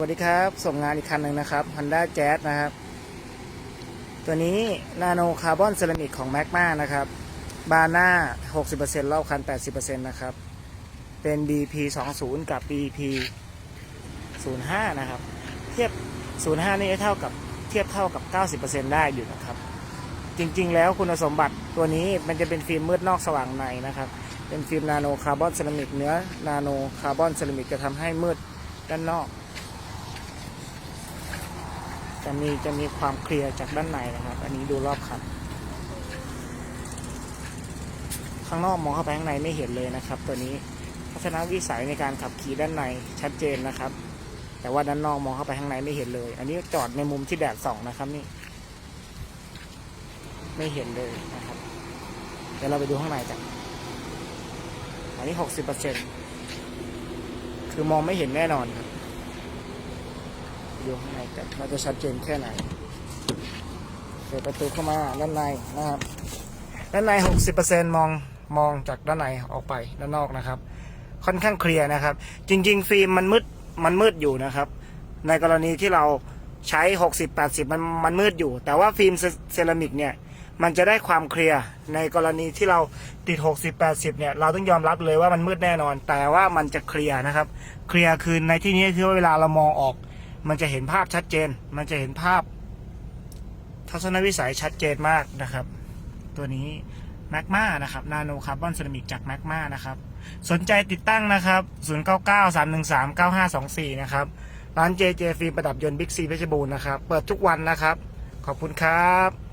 สวัสดีครับ ส่งงานอีกคันหนึ่งนะครับ Honda Jazz นะครับ ตัวนี้นาโนคาร์บอนเซรามิกของ Magma นะครับ บาร์หน้า 60%รอบคัน 80%นะครับ เป็น BP 20กับ BP 05 นะครับ เทียบ 05 นี่เท่ากับเทียบเท่ากับ 90%ได้อยู่นะครับ จริงๆ แล้วคุณสมบัติตัวนี้มันจะเป็นฟิล์มมืดนอกสว่างในนะครับ เป็นฟิล์มนาโนคาร์บอนเซรามิกเนื้อนาโนคาร์บอนเซรามิกจะทำให้มืดด้านนอก จะมีจะมีความเคลียร์จากด้านในนะครับ อันนี้ดูรอบคันข้างนอกมองเข้าไปข้างในไม่เห็นเลยนะครับ ตัวนี้ทัศนวิสัยในการขับขี่ด้านในชัดเจนนะครับ แต่ว่าด้านนอกมองเข้าไปข้างในไม่เห็นเลย อันนี้จอดในมุมที่แดดส่องนะครับนี่ ไม่เห็นเลยนะครับ เดี๋ยวเราไปดูข้างในกันอันนี้หกสิบเปอร์เซ็นคือมองไม่เห็นแน่นอนครับ ดูข้างในกันว่าจะชัดเจนแค่ไหนเปิดประตูเข้ามาด้านในนะครับด้านใน 60%มองมองจากด้านในออกไปด้านนอกนะครับ ค่อนข้างเคลียร์นะครับ จริง ๆ ฟิล์มมันมืดมันมืดอยู่นะครับ ในกรณีที่เราใช้ 60-80 มันมันมืดอยู่ แต่ว่าฟิล์มเซเซรามิกเนี่ยมันจะได้ความเคลียร์ในกรณีที่เราติด 60-80 เนี่ย เราต้องยอมรับเลยว่ามันมืดแน่นอน แต่ว่ามันจะเคลียร์นะครับ เคลียร์คือในที่นี้คือเวลาเรามองออก มันจะเห็นภาพชัดเจน มันจะเห็นภาพ ทัศนวิสัยชัดเจนมากนะครับ ตัวนี้แมกมานะครับ นาโนคาร์บอนเซรามิกจากแมกมานะครับ สนใจติดตั้งนะครับ 0993139524 นะครับ ร้าน JJ ฟิล์มประดับยนต์บิ๊กซีเพชรบูรณ์นะครับ เปิดทุกวันนะครับ ขอบคุณครับ